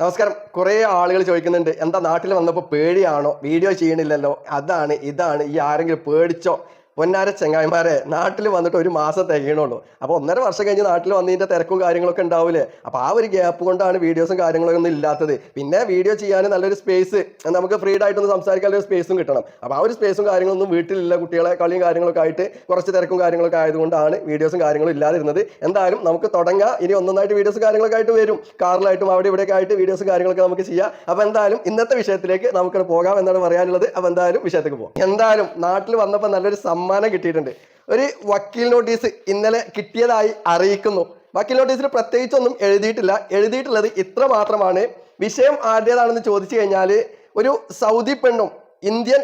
നമസ്കാരം. കുറേ ആളുകൾ ചോദിക്കുന്നുണ്ട് എന്താ നാട്ടിൽ വന്നപ്പോൾ പേടിയാണോ? വീഡിയോ ചെയ്യണില്ലല്ലോ. അതാണ് ഇതാണ് ഈ ആരെങ്കിലും പേടിച്ചോ? പൊന്നാര ചെങ്ങായിമാരെ നാട്ടിൽ വന്നിട്ട് ഒരു മാസം തികയണുള്ളൂ. അപ്പോൾ ഒന്നര വർഷം കഴിഞ്ഞ് നാട്ടിൽ വന്നതിന്റെ തിരക്കും കാര്യങ്ങളൊക്കെ ഉണ്ടാവില്ലേ അപ്പോൾ ആ ഒരു ഗ്യാപ്പ് കൊണ്ടാണ് വീഡിയോസും കാര്യങ്ങളൊക്കെ ഒന്നും ഇല്ലാത്തത്. പിന്നെ വീഡിയോ ചെയ്യാൻ നല്ലൊരു സ്പേസ് നമുക്ക് ഫ്രീ ആയിട്ടൊന്ന് സംസാരിക്കാൻ ഒരു സ്പേസും കിട്ടണം. അപ്പോൾ ആ ഒരു സ്പേസും കാര്യങ്ങളൊന്നും വീട്ടിലില്ല. കുട്ടികളെ കളിയും കാര്യങ്ങളൊക്കെ ആയിട്ട് കുറച്ച് തിരക്കും കാര്യങ്ങളൊക്കെ ആയതുകൊണ്ടാണ് വീഡിയോസും കാര്യങ്ങളും ഇല്ലാതിരുന്നത്. എന്തായാലും നമുക്ക് തുടങ്ങാം. ഇനി ഒന്നൊന്നായിട്ട് വീഡിയോസും കാര്യങ്ങളൊക്കെ ആയിട്ട് വരും. കാറിലായിട്ടും അവിടെ ഇവിടെയൊക്കെ ആയിട്ട് വീഡിയോസും കാര്യങ്ങളൊക്കെ നമുക്ക് ചെയ്യാം. അപ്പോൾ എന്തായാലും ഇന്നത്തെ വിഷയത്തിലേക്ക് നമുക്ക് പോകാം എന്നാണ് പറയാനുള്ളത്. അപ്പോൾ എന്തായാലും വിഷയത്തേക്ക് പോകാം. എന്തായാലും നാട്ടിൽ വന്നപ്പോൾ നല്ലൊരു സമ്മാനം കിട്ടിയിട്ടുണ്ട്. ഒരു വക്കീൽ നോട്ടീസ് ഇന്നലെ കിട്ടിയതായി അറിയിക്കുന്നു. വക്കീൽ നോട്ടീസിൽ പ്രത്യേകിച്ചൊന്നും എഴുതിയിട്ടില്ല. എഴുതിയിട്ടുള്ളത് ഇത്ര മാത്രമാണ്. വിഷയം ആരുടേതാണെന്ന് ചോദിച്ചു കഴിഞ്ഞാൽ ഒരു സൗദി പെണ്ണും ഇന്ത്യൻ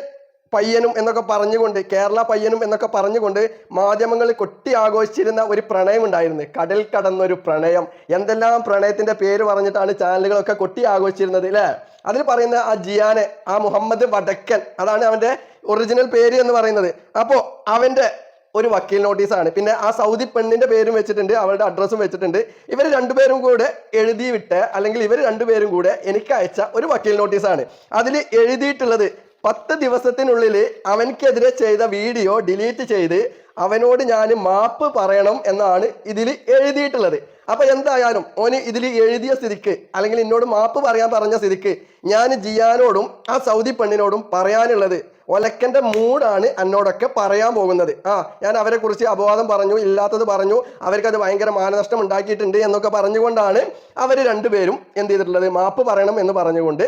പയ്യനും എന്നൊക്കെ പറഞ്ഞുകൊണ്ട് കേരള പയ്യനും എന്നൊക്കെ പറഞ്ഞുകൊണ്ട് മാധ്യമങ്ങളിൽ കൊട്ടി ആഘോഷിച്ചിരുന്ന ഒരു പ്രണയം ഉണ്ടായിരുന്നു. കടൽ കടന്നൊരു പ്രണയം. എന്തെല്ലാം പ്രണയത്തിന്റെ പേര് പറഞ്ഞിട്ടാണ് ചാനലുകളൊക്കെ കൊട്ടി ആഘോഷിച്ചിരുന്നത് അല്ലേ അതിൽ പറയുന്ന ആ ജിയാനെ ആ മുഹമ്മദ് വടക്കൻ അതാണ് അവന്റെ ഒറിജിനൽ പേര് എന്ന് പറയുന്നത്. അപ്പോൾ അവന്റെ ഒരു വക്കീൽ നോട്ടീസാണ് പിന്നെ ആ സൗദി പെണ്ണിന്റെ പേരും വെച്ചിട്ടുണ്ട് അവളുടെ അഡ്രസ്സും വെച്ചിട്ടുണ്ട്. ഇവർ രണ്ടുപേരും കൂടെ എഴുതി വിട്ട് അല്ലെങ്കിൽ ഇവർ രണ്ടുപേരും കൂടെ എനിക്ക് അയച്ച ഒരു വക്കീൽ നോട്ടീസാണ് അതിൽ എഴുതിയിട്ടുള്ളത് പത്ത് ദിവസത്തിനുള്ളിൽ അവനക്കെതിരെ ചെയ്ത വീഡിയോ ഡിലീറ്റ് ചെയ്ത് അവനോട് ഞാൻ മാപ്പ് പറയണം എന്നാണ് ഇതിൽ എഴുതിയിട്ടുള്ളത്. അപ്പൊ എന്തായാലും ഓന് ഇതിൽ എഴുതിയ സ്ഥിതിക്ക് അല്ലെങ്കിൽ എന്നോട് മാപ്പ് പറയാൻ പറഞ്ഞ സ്ഥിതിക്ക് ഞാൻ ജിയാനോടും ആ സൗദി പെണ്ണിനോടും പറയാനുള്ളത് ഒലക്കന്റെ മൂടാണ് എന്നോടൊക്കെ പറയാൻ പോകുന്നത്. ആ ഞാൻ അവരെ കുറിച്ച് അപവാദം പറഞ്ഞു ഇല്ലാത്തത് പറഞ്ഞു. അവർക്കത് ഭയങ്കര മാനനഷ്ടം ഉണ്ടാക്കിയിട്ടുണ്ട് എന്നൊക്കെ പറഞ്ഞുകൊണ്ടാണ് അവർ രണ്ടുപേരും എന്ത് ചെയ്തിട്ടുള്ളത്? മാപ്പ് പറയണം എന്ന് പറഞ്ഞുകൊണ്ട്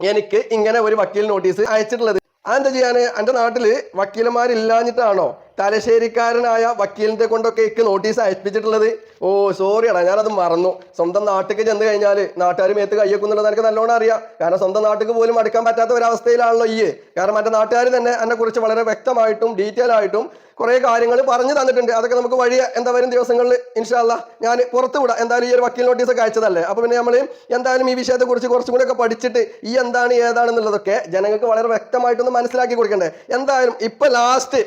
എനിക്ക് ഇങ്ങനെ ഒരു വക്കീൽ നോട്ടീസ് അയച്ചിട്ടുള്ളത്. അതെന്താ ചെയ്യാന്? എന്റെ നാട്ടിൽ വക്കീലന്മാരില്ലാഞ്ഞിട്ടാണോ? തലശ്ശേരിക്കാരനായ വക്കീലിന്റെ കൊണ്ടൊക്കെ എനിക്ക് നോട്ടീസ് അയപ്പിച്ചിട്ടുള്ളത്. ഓ സോറിയടാ ഞാനത് മറന്നു. സ്വന്തം നാട്ടിലേക്ക് ചെന്ന് കഴിഞ്ഞാൽ നാട്ടുകാർ മേത്ത് കയ്യക്കുന്നുള്ളത് എനിക്ക് നല്ലോണം അറിയാം. കാരണം സ്വന്തം നാട്ടിലേക്ക് പോലും അടുക്കാൻ പറ്റാത്ത ഒരവസ്ഥയിലാണല്ലോ ഈ. കാരണം മറ്റേ നാട്ടുകാർ തന്നെ എന്നെ കുറിച്ച് വളരെ വ്യക്തമായിട്ടും ഡീറ്റെയിൽ ആയിട്ടും കുറെ കാര്യങ്ങൾ പറഞ്ഞു തന്നിട്ടുണ്ട്. അതൊക്കെ നമുക്ക് വഴി എന്താ വരും ദിവസങ്ങളിൽ ഇൻഷാല്ല ഞാൻ പുറത്ത് വിടാം. എന്തായാലും ഈ ഒരു വക്കീൽ നോട്ടീസ് ഒക്കെ അയച്ചതല്ലേ? അപ്പൊ പിന്നെ നമ്മൾ എന്തായാലും ഈ വിഷയത്തെ കുറിച്ച് കുറച്ചും കൂടെ ഒക്കെ പഠിച്ചിട്ട് ഈ എന്താണ് ഏതാണെന്നുള്ളതൊക്കെ ജനങ്ങൾക്ക് വളരെ വ്യക്തമായിട്ടൊന്ന് മനസ്സിലാക്കി കൊടുക്കണ്ടേ? എന്തായാലും ഇപ്പൊ ലാസ്റ്റ്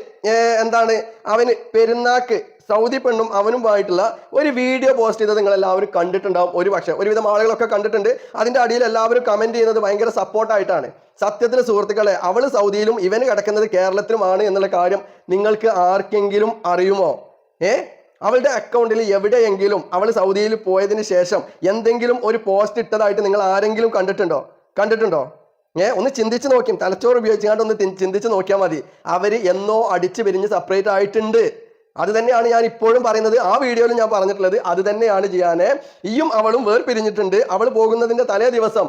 എന്താണ്? അവന് പെരുന്നാക്ക് സൗദി പെണ്ണും അവനുമായിട്ടുള്ള ഒരു വീഡിയോ പോസ്റ്റ് ചെയ്തത് നിങ്ങൾ എല്ലാവരും കണ്ടിട്ടുണ്ടാവും. ഒരു പക്ഷേ ഒരുവിധം ആളുകളൊക്കെ കണ്ടിട്ടുണ്ട്. അതിന്റെ അടിയിൽ എല്ലാവരും കമന്റ് ചെയ്യുന്നത് ഭയങ്കര സപ്പോർട്ടായിട്ടാണ് സത്യത്തിൽ സുഹൃത്തുക്കളെ അവൾ സൗദിയിലും ഇവന് കിടക്കുന്നത് കേരളത്തിലുമാണ് എന്നുള്ള കാര്യം നിങ്ങൾക്ക് ആർക്കെങ്കിലും അറിയുമോ? ഏ? അവളുടെ അക്കൗണ്ടിൽ എവിടെയെങ്കിലും അവൾ സൗദിയിൽ പോയതിന് ശേഷം എന്തെങ്കിലും ഒരു പോസ്റ്റ് ഇട്ടതായിട്ട് നിങ്ങൾ ആരെങ്കിലും കണ്ടിട്ടുണ്ടോ? കണ്ടിട്ടുണ്ടോ? ഏ ഒന്ന് ചിന്തിച്ച് നോക്കിയും. തലച്ചോറ് ഉപയോഗിച്ചുകൊണ്ട് ഒന്ന് ചിന്തിച്ച് നോക്കിയാൽ മതി. അവർ എന്നോ അടിച്ച് പിരിഞ്ഞ് സെപ്പറേറ്റ് ആയിട്ടുണ്ട്. അത് തന്നെയാണ് ഞാൻ ഇപ്പോഴും പറയുന്നത്. ആ വീഡിയോയിൽ ഞാൻ പറഞ്ഞിട്ടുള്ളത് അത് തന്നെയാണ് ജിയാനെ. ഈയും അവളും വേർപിരിഞ്ഞിട്ടുണ്ട്. അവൾ പോകുന്നതിന്റെ തലേ ദിവസം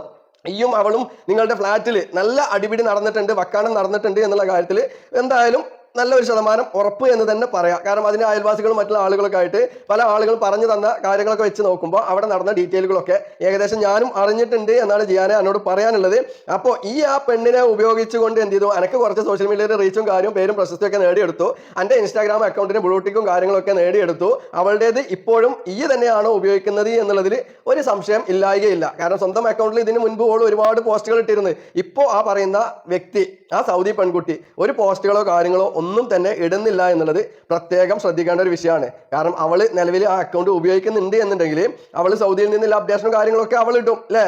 ഈയും അവളും നിങ്ങളുടെ ഫ്ലാറ്റിൽ നല്ല അടിപിടി നടന്നിട്ടുണ്ട് വക്കാനം നടന്നിട്ടുണ്ട് എന്നുള്ള കാര്യത്തിൽ എന്തായാലും നല്ല ഒരു ശതമാനം ഉറപ്പ് എന്ന് തന്നെ പറയാം. കാരണം അതിന് അയൽവാസികളും മറ്റുള്ള ആളുകളൊക്കെ ആയിട്ട് പല ആളുകൾ പറഞ്ഞു തന്ന കാര്യങ്ങളൊക്കെ വെച്ച് നോക്കുമ്പോൾ അവിടെ നടന്ന ഡീറ്റെയിലുകളൊക്കെ ഏകദേശം ഞാനും അറിഞ്ഞിട്ടുണ്ട് എന്നാണ് ജിയാനെ എന്നോട് പറയാനുള്ളത്. അപ്പോൾ ഈ ആ പെണ്ണിനെ ഉപയോഗിച്ചുകൊണ്ട് എന്ത് ചെയ്തു? എനിക്ക് കുറച്ച് സോഷ്യൽ മീഡിയയിൽ റീച്ചും കാര്യവും പേരും പ്രശസ്തിയൊക്കെ നേടിയെടുത്തു. എന്റെ ഇൻസ്റ്റാഗ്രാം അക്കൗണ്ടിന് ബ്ലൂട്ടിക്കും കാര്യങ്ങളൊക്കെ നേടിയെടുത്തു. അവളുടേത് ഇപ്പോഴും ഈ തന്നെയാണോ ഉപയോഗിക്കുന്നത് എന്നുള്ളതിൽ ഒരു സംശയം ഇല്ലായികയില്ല. കാരണം സ്വന്തം അക്കൗണ്ടിൽ ഇതിന് മുൻപ് ഓൾ ഒരുപാട് പോസ്റ്റുകൾ ഇട്ടിരുന്നു. ഇപ്പോൾ ആ പറയുന്ന വ്യക്തി ആ സൗദി പെൺകുട്ടി ഒരു പോസ്റ്റുകളോ കാര്യങ്ങളോ ഒന്നും തന്നെ ഇടുന്നില്ല എന്നുള്ളത് പ്രത്യേകം ശ്രദ്ധിക്കേണ്ട ഒരു വിഷയമാണ്. കാരണം അവൾ നിലവിൽ ആ അക്കൗണ്ട് ഉപയോഗിക്കുന്നുണ്ട് എന്നുണ്ടെങ്കിൽ അവൾ സൗദിയിൽ നിന്നുള്ള അപ്ഡേഷനും കാര്യങ്ങളൊക്കെ അവൾ ഇടും അല്ലേ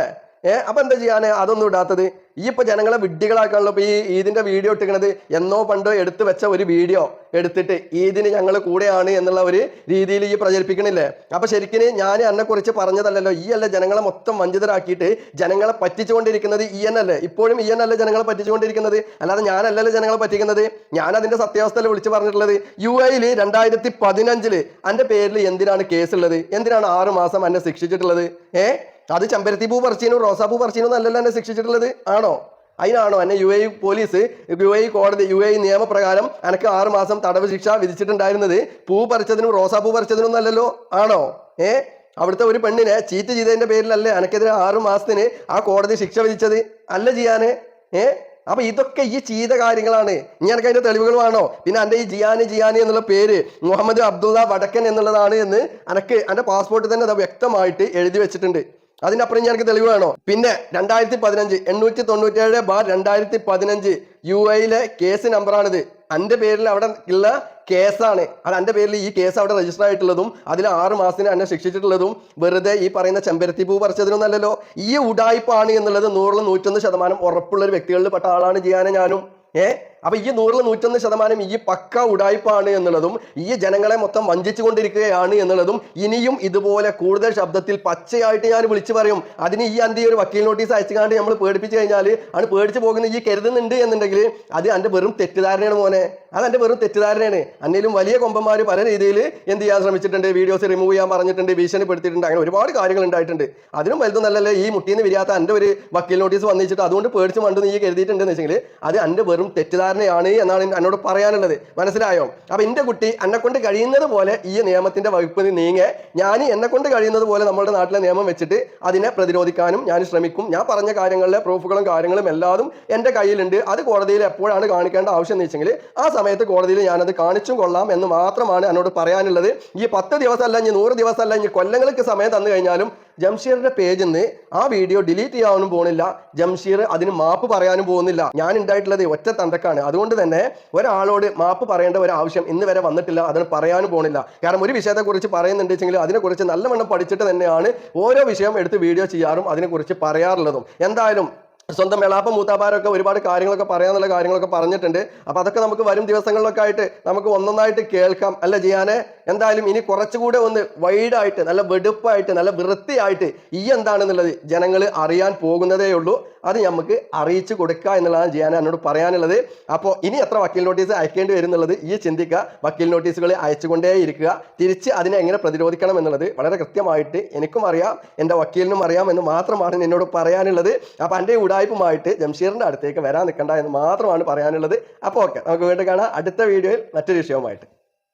ഏഹ് അപ്പൊ എന്താ ചെയ്യാന്? അതൊന്നും ഇടാത്തത്. ഈ ഇപ്പൊ ജനങ്ങളെ വിഡ്ഢികളാക്കാനുള്ള ഈ ഈദിന്റെ വീഡിയോ ഇട്ടിക്കണത് എന്നോ പണ്ടോ എടുത്തു വെച്ച ഒരു വീഡിയോ എടുത്തിട്ട് ഈദിന് ഞങ്ങൾ കൂടെയാണ് എന്നുള്ള ഒരു രീതിയിൽ ഈ പ്രചരിപ്പിക്കണില്ലേ? അപ്പൊ ശരിക്കും ഞാൻ എന്നെ കുറിച്ച് പറഞ്ഞതല്ലല്ലോ. ഈ അല്ല ജനങ്ങളെ മൊത്തം വഞ്ചിതരാക്കിയിട്ട് ജനങ്ങളെ പറ്റിച്ചുകൊണ്ടിരിക്കുന്നത് ഈ എന്നല്ലേ ഇപ്പോഴും ഈ എന്നല്ലേ ജനങ്ങളെ പറ്റിച്ചുകൊണ്ടിരിക്കുന്നത്? അല്ലാതെ ഞാനല്ലല്ലോ ജനങ്ങളെ പറ്റിക്കുന്നത്? ഞാൻ അതിന്റെ സത്യാവസ്ഥയിൽ വിളിച്ചു പറഞ്ഞിട്ടുള്ളത്? യു എയിൽ രണ്ടായിരത്തി പതിനഞ്ചിൽ എന്റെ പേരിൽ എന്തിനാണ് കേസ് ഉള്ളത് എന്തിനാണ് ആറു മാസം എന്നെ ശിക്ഷിച്ചിട്ടുള്ളത്? ഏ? അത് ചെമ്പരത്തി പൂ പറിച്ചീനും റോസാപ്പൂ പറിച്ചീനും എന്നല്ലല്ലോ എന്നെ ശിക്ഷിച്ചിട്ടുള്ളത്. ആണോ? അതിനാണോ എന്നെ U A police U A കോടതി യു എ നിയമപ്രകാരം എനിക്ക് ആറ് മാസം തടവ് ശിക്ഷ വിധിച്ചിട്ടുണ്ടായിരുന്നത്? പൂ പറിച്ചതിനും റോസാപ്പൂ പറിച്ചതിനും ഒന്നല്ലല്ലോ. ആണോ? ഏ? അവിടുത്തെ ഒരു പെണ്ണിനെ ചീറ്റ് ചെയ്തതിന്റെ പേരിലല്ലേ എനിക്കെതിരെ ആറു മാസത്തിന് ആ കോടതി ശിക്ഷ വിധിച്ചത്? അല്ല ചെയ്യാന് ഏ? അപ്പൊ ഇതൊക്കെ ഈ ചീത കാര്യങ്ങളാണ്. ഇനി എനിക്ക് അതിന്റെ തെളിവുകൾ വേണോ? പിന്നെ എന്റെ ഈ ജിയാനി ജിയാനി എന്നുള്ള പേര് മുഹമ്മദ് അബ്ദുള്ള വടക്കൻ എന്നുള്ളതാണ് എന്ന് എനക്ക് എന്റെ പാസ്പോർട്ടിൽ തന്നെ അത് വ്യക്തമായിട്ട് എഴുതി വെച്ചിട്ടുണ്ട്. അതിനപ്പുറം ഞാൻ എനിക്ക് തെളിവ് വേണോ? പിന്നെ രണ്ടായിരത്തി പതിനഞ്ച് എണ്ണൂറ്റി തൊണ്ണൂറ്റേഴ് ബാർ രണ്ടായിരത്തി പതിനഞ്ച് യു എയിലെ കേസ് നമ്പറാണിത്. എന്റെ പേരിൽ അവിടെ ഉള്ള കേസാണ്. അത് എന്റെ പേരിൽ ഈ കേസ് അവിടെ രജിസ്റ്റർ ആയിട്ടുള്ളതും അതിൽ ആറ് മാസത്തിന് എന്നെ ശിക്ഷിച്ചിട്ടുള്ളതും വെറുതെ ഈ പറയുന്ന ചെമ്പരത്തി പൂ പറിച്ചതിനൊന്നല്ലല്ലോ. ഈ ഉടായ്പാണ് എന്നുള്ളത് നൂറിൽ നൂറ്റൊന്ന് ശതമാനം ഉറപ്പുള്ള ഒരു വ്യക്തികളിൽ പെട്ട ആളാണ് ജിയാനെ ഞാനും. ഏ? അപ്പൊ ഈ നൂറിൽ നൂറ്റൊന്ന് ശതമാനം ഈ പക്ക ഉടായ്പാണ് എന്നുള്ളതും ഈ ജനങ്ങളെ മൊത്തം വഞ്ചിച്ചുകൊണ്ടിരിക്കുകയാണ് എന്നുള്ളതും ഇനിയും ഇതുപോലെ കൂടുതൽ ശബ്ദത്തിൽ പച്ചയായിട്ട് ഞാൻ വിളിച്ചു പറയും. അതിന് ഈ അന്തി ഒരു വക്കീൽ നോട്ടീസ് അയച്ചുകാണ്ട് നമ്മൾ പേടിപ്പിച്ചു കഴിഞ്ഞാൽ ആണ് പേടിച്ചു പോകുന്ന ഈ കരുതുന്നുണ്ട് എന്നുണ്ടെങ്കിൽ അത് എന്റെ വെറും തെറ്റിദ്ധാരണയാണ് മോനെ. അത് എന്റെ വെറും തെറ്റിദ്ധാരണയാണ്. അന്നേലും വലിയ കൊമ്പന്മാർ പല രീതിയിൽ എന്ത് ചെയ്യാൻ ശ്രമിച്ചിട്ടുണ്ട്? വീഡിയോസ് റിമൂവ് ചെയ്യാൻ പറഞ്ഞിട്ടുണ്ട് ഭീഷണിപ്പെടുത്തിയിട്ടുണ്ട് അങ്ങനെ ഒരുപാട് കാര്യങ്ങൾ ഉണ്ടായിട്ടുണ്ട്. അതിനും വലുതൊന്നല്ലല്ലേ ഈ മുട്ടീന്ന് വിരിയാത്ത എന്റെ ഒരു വക്കീൽ നോട്ടീസ് വന്നിട്ട് അതുകൊണ്ട് പേടിച്ച് മണ്ടെന്ന് ഈ കരുതിയിട്ടുണ്ടെന്ന് വെച്ചെങ്കിൽ അത് എന്റെ വെറും തെറ്റിദ്ധാരണയാണ് എന്നാണ് എന്നോട് പറയാനുള്ളത്. മനസ്സിലായോ? അപ്പൊ എന്റെ കുട്ടി എന്നെ കൊണ്ട് കഴിയുന്നത് പോലെ ഈ നിയമത്തിന്റെ വകുപ്പ് നീങ്ങെ. ഞാൻ എന്നെ കൊണ്ട് കഴിയുന്നത് പോലെ നമ്മുടെ നാട്ടിലെ നിയമം വെച്ചിട്ട് അതിനെ പ്രതിരോധിക്കാനും ഞാൻ ശ്രമിക്കും. ഞാൻ പറഞ്ഞ കാര്യങ്ങളിലെ പ്രൂഫുകളും കാര്യങ്ങളും എല്ലാതും എന്റെ കയ്യിലുണ്ട്. അത് കോടതിയിൽ എപ്പോഴാണ് കാണിക്കേണ്ട ആവശ്യം എന്ന് വെച്ചെങ്കിൽ ആ സമയത്ത് കോടതിയിൽ ഞാനത് കാണിച്ചും കൊള്ളാം എന്ന് മാത്രമാണ് എന്നോട് പറയാനുള്ളത്. ഈ പത്ത് ദിവസമല്ല ഇനി നൂറ് ദിവസമല്ല ഇനി കൊല്ലങ്ങൾക്ക് സമയം തന്നു കഴിഞ്ഞാലും ജംഷീറിന്റെ പേജിൽ നിന്ന് ആ വീഡിയോ ഡിലീറ്റ് ചെയ്യാനും പോകുന്നില്ല ജംഷീർ അതിന് മാപ്പ് പറയാനും പോകുന്നില്ല. ഞാൻ ഉണ്ടായിട്ടുള്ളത് ഒറ്റ തണ്ടക്കാണ്. അതുകൊണ്ട് തന്നെ ഒരാളോട് മാപ്പ് പറയേണ്ട ഒരു ആവശ്യം ഇന്ന് വരെ വന്നിട്ടില്ല. അതിന് പറയാനും പോകുന്നില്ല കാരണം ഒരു വിഷയത്തെക്കുറിച്ച് പറയുന്നുണ്ടെങ്കിൽ അതിനെക്കുറിച്ച് നല്ലവണ്ണം പഠിച്ചിട്ട് തന്നെയാണ് ഓരോ വിഷയം എടുത്ത് വീഡിയോ ചെയ്യാറും അതിനെക്കുറിച്ച് പറയാറുള്ളതും. എന്തായാലും സ്വന്തം വെളാപ്പ മൂത്താപ്പാരൊക്കെ ഒരുപാട് കാര്യങ്ങളൊക്കെ പറയാന്നുള്ള കാര്യങ്ങളൊക്കെ പറഞ്ഞിട്ടുണ്ട്. അപ്പൊ അതൊക്കെ നമുക്ക് വരും ദിവസങ്ങളിലൊക്കെ ആയിട്ട് നമുക്ക് ഒന്നൊന്നായിട്ട് കേൾക്കാം. അല്ല ചെയ്യാനെ എന്തായാലും ഇനി കുറച്ചുകൂടെ ഒന്ന് വൈഡായിട്ട് നല്ല വെടുപ്പായിട്ട് നല്ല വൃത്തിയായിട്ട് ഈ എന്താണെന്നുള്ളത് ജനങ്ങൾ അറിയാൻ പോകുന്നതേ ഉള്ളൂ. അത് നമുക്ക് അറിയിച്ചു കൊടുക്കുക എന്നുള്ളതാണ് ചെയ്യാൻ എന്നോട് പറയാനുള്ളത്. അപ്പോൾ ഇനി എത്ര വക്കീൽ നോട്ടീസ് അയക്കേണ്ടി വരും എന്നുള്ളത് ഈ ചിന്തിക്കുക വക്കീൽ നോട്ടീസുകൾ അയച്ചുകൊണ്ടേ ഇരിക്കുക. തിരിച്ച് അതിനെ എങ്ങനെ പ്രതിരോധിക്കണം എന്നുള്ളത് വളരെ കൃത്യമായിട്ട് എനിക്കും അറിയാം എന്റെ വക്കീലിനും അറിയാം എന്ന് മാത്രമാണ് എന്നോട് പറയാനുള്ളത്. അപ്പോൾ എന്റെ ഉടായ്പുമായിട്ട് ജംഷീറിന്റെ അടുത്തേക്ക് വരാൻ നിൽക്കണ്ട എന്ന് മാത്രമാണ് പറയാനുള്ളത്. അപ്പോൾ ഓക്കെ നമുക്ക് വീണ്ടും കാണാം. അടുത്ത വീഡിയോയിൽ മറ്റൊരു വിഷയവുമായിട്ട്.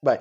ബൈ.